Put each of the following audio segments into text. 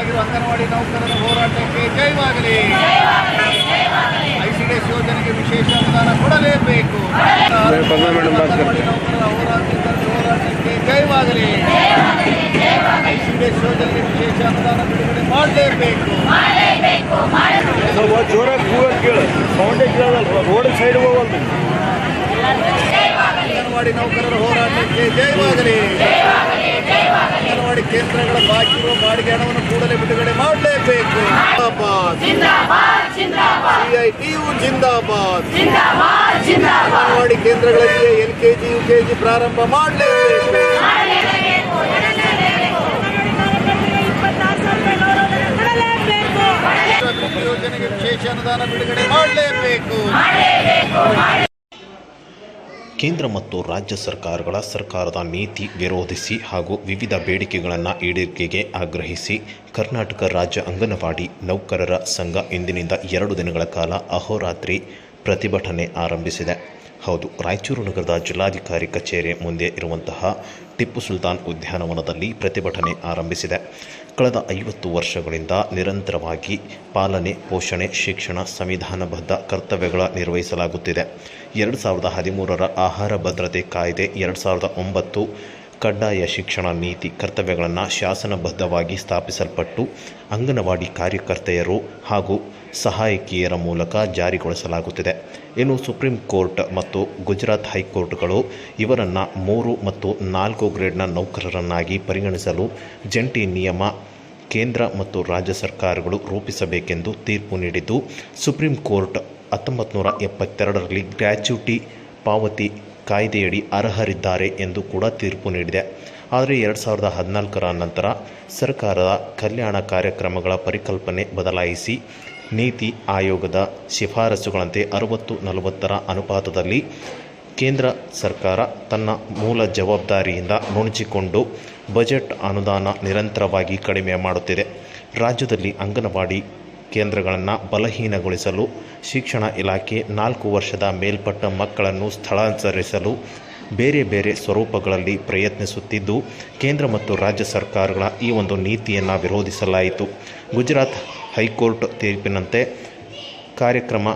ಬೆಂಬಲವಾಗಿರುವ ಅಂಗನವಾಡಿ ನೌಕರರ ಹೋರಾಟಕ್ಕೆ ಜಯವಾಗಲಿ ಐಸಿಡಿಎಸ್ ಯೋಜನೆಗೆ ವಿಶೇಷ ಅನುದಾನ ಕೊಡಲೇಬೇಕು. ಮೇಡಮ್ ಭಾಸ್ಕರ್. ಅಂಗನವಾಡಿ ನೌಕರರ ಹೋರಾಟಕ್ಕೆ ಹೋರಾಟಕ್ಕೆ ಜಯವಾಗಲಿ ಐಸಿಡಿಎಸ್ ಯೋಜನೆಗೆ ವಿಶೇಷ ಅನುದಾನ ಬಿಡುಗಡೆ ಮಾಡಲೇಬೇಕು. ಸ್ವಲ್ಪ ಜೋರಾಗಿ ಕೂಗ ಕೇಳು. ಸೌಂಡೇ ಕೇಳೋದಲ್ಲ ರೋಡ್ ಸೈಡ್ ಹೋಗಲ್ದು ಅಂಗನವಾಡಿ ನೌಕರರ ಹೋರಾಟಕ್ಕೆ ಜಯವಾಗಲಿ ಅಂಗನವಾಡಿ ಕೇಂದ್ರಗಳ ಬಾಕಿ ಇರುವ ಬಾಡಿಗೆ ಹಣವನ್ನು ಕೂಡಲೇ ಬಿಡುಗಡೆ ಮಾಡಲೇಬೇಕು. ಸಿಐಟಿಯು ಜಿಂದಾಬಾದ್. ಅಂಗನವಾಡಿ ಕೇಂದ್ರಗಳಿಗೆ ಎಲ್ ಕೆಜಿ ಯು ಕೆಜಿ ಪ್ರಾರಂಭ ಮಾಡಲೇಬೇಕು. ಅಭಿವೃದ್ಧಿ ಯೋಜನೆಗೆ ವಿಶೇಷ ಅನುದಾನ ಬಿಡುಗಡೆ ಮಾಡಲೇಬೇಕು. ಕೇಂದ್ರ ಮತ್ತು ರಾಜ್ಯ ಸರ್ಕಾರಗಳ ಸರ್ಕಾರದ ನೀತಿ ವಿರೋಧಿಸಿ ಹಾಗೂ ವಿವಿಧ ಬೇಡಿಕೆಗಳನ್ನು ಈಡೇರಿಕೆಗೆ ಆಗ್ರಹಿಸಿ ಕರ್ನಾಟಕ ರಾಜ್ಯ ಅಂಗನವಾಡಿ ನೌಕರರ ಸಂಘ ಇಂದಿನಿಂದ ಎರಡು ದಿನಗಳ ಕಾಲ ಅಹೋರಾತ್ರಿ ಪ್ರತಿಭಟನೆ ಆರಂಭಿಸಿದೆ. ಹೌದು, ರಾಯಚೂರು ನಗರದ ಜಿಲ್ಲಾಧಿಕಾರಿ ಕಚೇರಿ ಮುಂದೆ ಇರುವಂತಹ ಟಿಪ್ಪು ಸುಲ್ತಾನ್ ಉದ್ಯಾನವನದಲ್ಲಿ ಪ್ರತಿಭಟನೆ ಆರಂಭಿಸಿದೆ. ಕಳೆದ ಐವತ್ತು ವರ್ಷಗಳಿಂದ ನಿರಂತರವಾಗಿ ಪಾಲನೆ, ಪೋಷಣೆ, ಶಿಕ್ಷಣ, ಸಂವಿಧಾನಬದ್ಧ ಕರ್ತವ್ಯಗಳ ನಿರ್ವಹಿಸಲಾಗುತ್ತಿದೆ. ಎರಡು ಸಾವಿರದ ಹದಿಮೂರರ ಆಹಾರ ಭದ್ರತೆ ಕಾಯ್ದೆ, ಎರಡು ಸಾವಿರದ ಒಂಬತ್ತು ಕಡ್ಡಾಯ ಶಿಕ್ಷಣ ನೀತಿ ಕರ್ತವ್ಯಗಳನ್ನು ಶಾಸನಬದ್ಧವಾಗಿ ಸ್ಥಾಪಿಸಲ್ಪಟ್ಟು ಅಂಗನವಾಡಿ ಕಾರ್ಯಕರ್ತೆಯರು ಹಾಗೂ ಸಹಾಯಕಿಯರ ಮೂಲಕ ಜಾರಿಗೊಳಿಸಲಾಗುತ್ತಿದೆ. ಇನ್ನು ಸುಪ್ರೀಂ ಕೋರ್ಟ್ ಮತ್ತು ಗುಜರಾತ್ ಹೈಕೋರ್ಟ್ಗಳು ಇವರನ್ನು ಮೂರು ಮತ್ತು ನಾಲ್ಕು ಗ್ರೇಡ್ನ ನೌಕರರನ್ನಾಗಿ ಪರಿಗಣಿಸಲು ಜಂಟಿ ನಿಯಮ ಕೇಂದ್ರ ಮತ್ತು ರಾಜ್ಯ ಸರ್ಕಾರಗಳು ರೂಪಿಸಬೇಕೆಂದು ತೀರ್ಪು ನೀಡಿದ್ದು, ಸುಪ್ರೀಂ ಕೋರ್ಟ್ ಹತ್ತೊಂಬತ್ತು ನೂರ ಎಪ್ಪತ್ತೆರಡರಲ್ಲಿ ಗ್ರ್ಯಾಚ್ಯುಟಿ ಪಾವತಿ ಕಾಯ್ದೆಯಡಿ ಅರ್ಹರಿದ್ದಾರೆ ಎಂದು ಕೂಡ ತೀರ್ಪು ನೀಡಿದೆ. ಆದರೆ ಎರಡು ಸಾವಿರದ ಹದಿನಾಲ್ಕರ ನಂತರ ಸರ್ಕಾರದ ಕಲ್ಯಾಣ ಕಾರ್ಯಕ್ರಮಗಳ ಪರಿಕಲ್ಪನೆ ಬದಲಾಯಿಸಿ ನೀತಿ ಆಯೋಗದ ಶಿಫಾರಸುಗಳಂತೆ ಅರವತ್ತು ನಲವತ್ತರ ಅನುಪಾತದಲ್ಲಿ ಕೇಂದ್ರ ಸರ್ಕಾರ ತನ್ನ ಮೂಲ ಜವಾಬ್ದಾರಿಯಿಂದ ನುಣುಚಿಕೊಂಡು ಬಜೆಟ್ ಅನುದಾನ ನಿರಂತರವಾಗಿ ಕಡಿಮೆ ಮಾಡುತ್ತಿದೆ. ರಾಜ್ಯದಲ್ಲಿ ಅಂಗನವಾಡಿ ಕೇಂದ್ರಗಳನ್ನು ಬಲಹೀನಗೊಳಿಸಲು ಶಿಕ್ಷಣ ಇಲಾಖೆ ನಾಲ್ಕು ವರ್ಷದ ಮೇಲ್ಪಟ್ಟ ಮಕ್ಕಳನ್ನು ಸ್ಥಳಾಂತರಿಸಲು ಬೇರೆ ಬೇರೆ ಸ್ವರೂಪಗಳಲ್ಲಿ ಪ್ರಯತ್ನಿಸುತ್ತಿದ್ದು ಕೇಂದ್ರ ಮತ್ತು ರಾಜ್ಯ ಸರ್ಕಾರಗಳ ಈ ಒಂದು ನೀತಿಯನ್ನು ವಿರೋಧಿಸಲಾಯಿತು. ಗುಜರಾತ್ ಹೈಕೋರ್ಟ್ ತೀರ್ಪಿನಂತೆ ಕಾರ್ಯಕ್ರಮ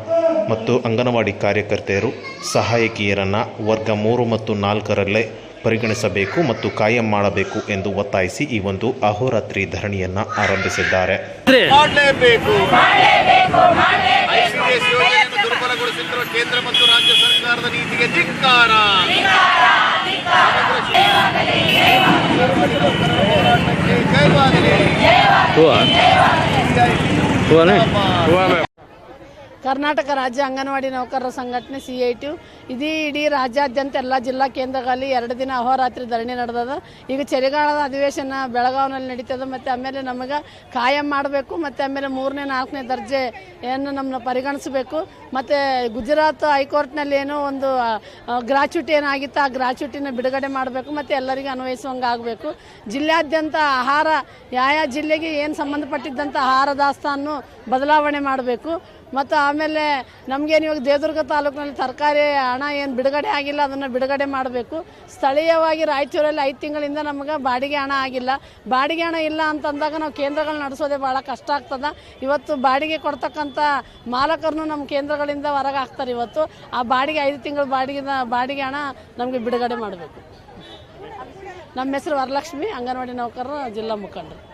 ಮತ್ತು ಅಂಗನವಾಡಿ ಕಾರ್ಯಕರ್ತೆಯರು ಸಹಾಯಕಿಯರನ್ನು ವರ್ಗ ಮೂರು ಮತ್ತು ನಾಲ್ಕರಲ್ಲೇ ಪರಿಗಣಿಸಬೇಕು ಮತ್ತು ಕಾಯಂ ಮಾಡಬೇಕು ಎಂದು ಒತ್ತಾಯಿಸಿ ಈ ಒಂದು ಅಹೋರಾತ್ರಿ ಧರಣಿಯನ್ನು ಆರಂಭಿಸಿದ್ದಾರೆ. ಕೇಂದ್ರ ಮತ್ತು ರಾಜ್ಯ ಸರ್ಕಾರದ ನೀತಿಗೆ tua tua né tua mesmo Karnataka ರಾಜ್ಯ ಅಂಗನವಾಡಿ ನೌಕರರ ಸಂಘಟನೆ ಸಿ ಐ ಟಿ ಇದೀ ಇಡೀ ರಾಜ್ಯಾದ್ಯಂತ ಎಲ್ಲ ಜಿಲ್ಲಾ ಕೇಂದ್ರಗಳಲ್ಲಿ ಎರಡು ದಿನ ಅಹೋರಾತ್ರಿ ಧರಣಿ ನಡೆದದ. ಈಗ ಚಳಿಗಾಲದ ಅಧಿವೇಶನ ಬೆಳಗಾವಿನಲ್ಲಿ ನಡೀತದೆ. ಮತ್ತು ಆಮೇಲೆ ನಮಗೆ ಕಾಯಂ ಮಾಡಬೇಕು. ಮತ್ತು ಆಮೇಲೆ ಮೂರನೇ, ನಾಲ್ಕನೇ ದರ್ಜೆ ಏನು ನಮ್ಮನ್ನ ಪರಿಗಣಿಸಬೇಕು. ಮತ್ತು ಗುಜರಾತ್ ಹೈಕೋರ್ಟ್ನಲ್ಲಿ ಏನೋ ಒಂದು ಗ್ರಾಚ್ಯುಟಿ ಏನಾಗಿತ್ತು, ಆ ಗ್ರಾಚ್ಯುಟಿನ ಬಿಡುಗಡೆ ಮಾಡಬೇಕು. ಮತ್ತು ಎಲ್ಲರಿಗೂ ಅನ್ವಯಿಸುವಂಗೆ ಆಗಬೇಕು. ಜಿಲ್ಲಾದ್ಯಂತ ಆಹಾರ, ಯಾವ ಜಿಲ್ಲೆಗೆ ಏನು ಸಂಬಂಧಪಟ್ಟಿದ್ದಂಥ ಆಹಾರ ದಾಸ್ತಾನು ಬದಲಾವಣೆ ಮಾಡಬೇಕು. ಮತ್ತು ಆಮೇಲೆ ನಮಗೇನು ಇವಾಗ ದೇವದುರ್ಗ ತಾಲೂಕಿನಲ್ಲಿ ತರಕಾರಿ ಹಣ ಏನು ಬಿಡುಗಡೆ ಆಗಿಲ್ಲ, ಅದನ್ನು ಬಿಡುಗಡೆ ಮಾಡಬೇಕು. ಸ್ಥಳೀಯವಾಗಿ ರಾಯಚೂರಲ್ಲಿ ಐದು ತಿಂಗಳಿಂದ ನಮಗೆ ಬಾಡಿಗೆ ಹಣ ಆಗಿಲ್ಲ. ಬಾಡಿಗೆ ಹಣ ಇಲ್ಲ ಅಂತಂದಾಗ ನಾವು ಕೇಂದ್ರಗಳು ನಡೆಸೋದೇ ಭಾಳ ಕಷ್ಟ ಆಗ್ತದೆ. ಇವತ್ತು ಬಾಡಿಗೆ ಕೊಡ್ತಕ್ಕಂಥ ಮಾಲಕರನ್ನು ನಮ್ಮ ಕೇಂದ್ರಗಳಿಂದ ಹೊರಗೆ ಹಾಕ್ತಾರೆ ಇವತ್ತು. ಆ ಬಾಡಿಗೆ ಐದು ತಿಂಗಳ ಬಾಡಿಗೆ ಬಾಡಿಗೆ ಹಣ ನಮಗೆ ಬಿಡುಗಡೆ ಮಾಡಬೇಕು. ನಮ್ಮ ಹೆಸರು ವರಲಕ್ಷ್ಮಿ, ಅಂಗನವಾಡಿ ನೌಕರರು ಜಿಲ್ಲಾ ಮುಖಂಡರು.